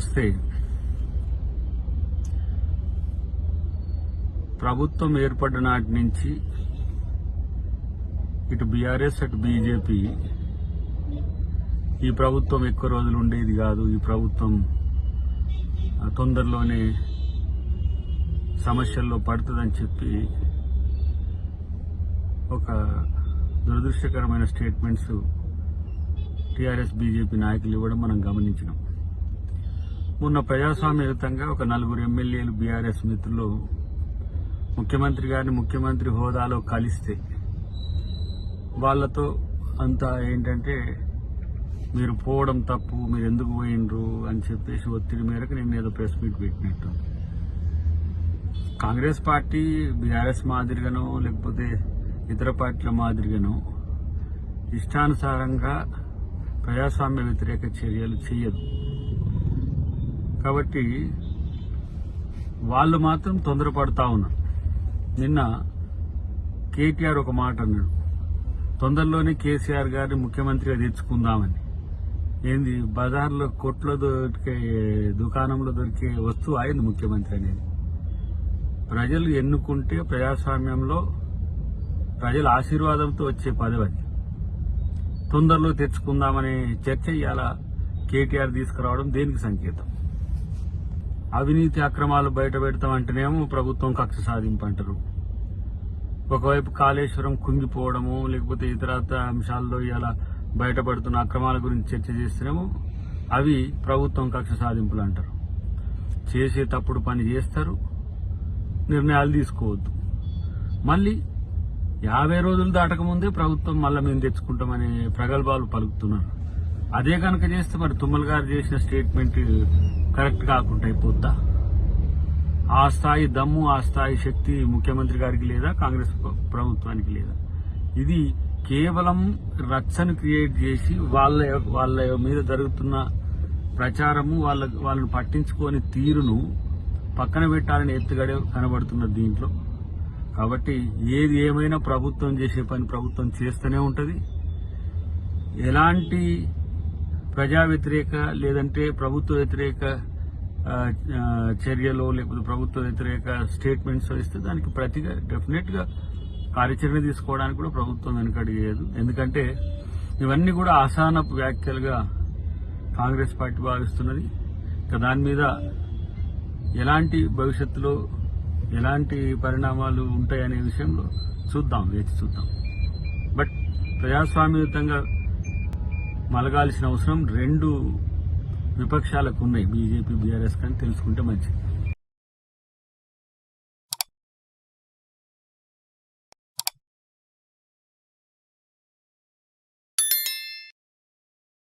నమస్తే ప్రభుత్వం ఏర్పడ్డ నాటి నుంచి ఇటు బీఆర్ఎస్ అటు బీజేపీ ఈ ప్రభుత్వం ఎక్కువ రోజులు ఉండేది కాదు. ఈ ప్రభుత్వం తొందరలోనే సమస్యల్లో పడుతుందని చెప్పి ఒక దురదృష్టకరమైన స్టేట్మెంట్స్ టీఆర్ఎస్ బీజేపీ నాయకులు ఇవ్వడం మనం గమనించినాం. మొన్న ప్రజాస్వామ్యయుతంగా ఒక నలుగురు ఎమ్మెల్యేలు బీఆర్ఎస్ మిత్రులు ముఖ్యమంత్రి గారిని ముఖ్యమంత్రి హోదాలో కలిస్తే వాళ్ళతో అంతా ఏంటంటే మీరు పోవడం తప్పు మీరు ఎందుకు పోయినరు అని చెప్పేసి ఒత్తిడి మేరకు నేను ఏదో ప్రెస్ మీట్ పెట్టినట్టు. కాంగ్రెస్ పార్టీ బీఆర్ఎస్ మాదిరిగానో లేకపోతే ఇతర పార్టీల మాదిరిగానో ఇష్టానుసారంగా ప్రజాస్వామ్య వ్యతిరేక చర్యలు చేయదు. కాబట్టి వాళ్ళు మాత్రం తొందరపడతా ఉన్నారు. నిన్న కేటీఆర్ ఒక మాట అన్నాడు. తొందరలోనే కేసీఆర్ గారిని ముఖ్యమంత్రిగా తెచ్చుకుందామని. ఏంది? బజార్లో కొట్లో దొరికే దుకాణంలో దొరికే వస్తువు అయింది ముఖ్యమంత్రి అనేది. ప్రజలు ఎన్నుకుంటే ప్రజాస్వామ్యంలో ప్రజల ఆశీర్వాదంతో వచ్చే పదవి అది. తొందరలో తెచ్చుకుందామనే చర్చ ఇవాళ కేటీఆర్ తీసుకురావడం దేనికి సంకేతం? అవినీతి అక్రమాలు బయట పెడతామంటేనేమో ప్రభుత్వం కక్ష సాధింపు అంటారు ఒకవైపు కాళేశ్వరం కుంగిపోవడము లేకపోతే ఇతరత్ర అంశాల్లో ఇలా బయటపడుతున్న అక్రమాల గురించి చర్చ చేస్తేనేమో అవి ప్రభుత్వం కక్ష సాధింపులు అంటారు చేసే తప్పుడు పని చేస్తారు నిర్ణయాలు తీసుకోవద్దు. మళ్ళీ యాభై రోజులు దాటకముందే ప్రభుత్వం మళ్ళీ మేము తెచ్చుకుంటామనే ప్రగల్భాలు పలుకుతున్నారు. అదే కనుక చేస్తే మరి తుమ్మల గారు చేసిన స్టేట్మెంట్ కరెక్ట్ కాకుండా అయిపోద్దా? ఆ స్థాయి దమ్ము ఆ స్థాయి శక్తి ముఖ్యమంత్రి గారికి లేదా కాంగ్రెస్ ప్రభుత్వానికి లేదా? ఇది కేవలం రచ్చను క్రియేట్ చేసి వాళ్ళ వాళ్ళ మీద జరుగుతున్న ప్రచారము వాళ్ళ వాళ్ళని పట్టించుకోని తీరును పక్కన పెట్టాలని ఎత్తుగడే కనబడుతున్న దీంట్లో. కాబట్టి ఏది ఏమైనా ప్రభుత్వం చేసే పని ప్రభుత్వం చేస్తూనే ఉంటుంది. ఎలాంటి ప్రజా వ్యతిరేక లేదంటే ప్రభుత్వ వ్యతిరేక చర్యలో చర్యలు లేకపోతే ప్రభుత్వ వ్యతిరేక స్టేట్మెంట్స్ ఇస్తే దానికి ప్రతిగా డెఫినెట్గా కార్యాచరణ తీసుకోవడానికి కూడా ప్రభుత్వం వెనుకడిగేయదు ఎందుకంటే ఇవన్నీ కూడా ఆసానపు వ్యాఖ్యలుగా కాంగ్రెస్ పార్టీ భావిస్తున్నది. ఇక దాని మీద ఎలాంటి భవిష్యత్తులో ఎలాంటి పరిణామాలు ఉంటాయనే విషయంలో చూద్దాం వేచి చూద్దాం. బట్ ప్రజాస్వామ్యయుతంగా మలగాల్సిన అవసరం రెండు విపక్షాలకు ఉన్నాయి బీజేపీ బీఆర్ఎస్ కానీ తెలుసుకుంటే మంచిది.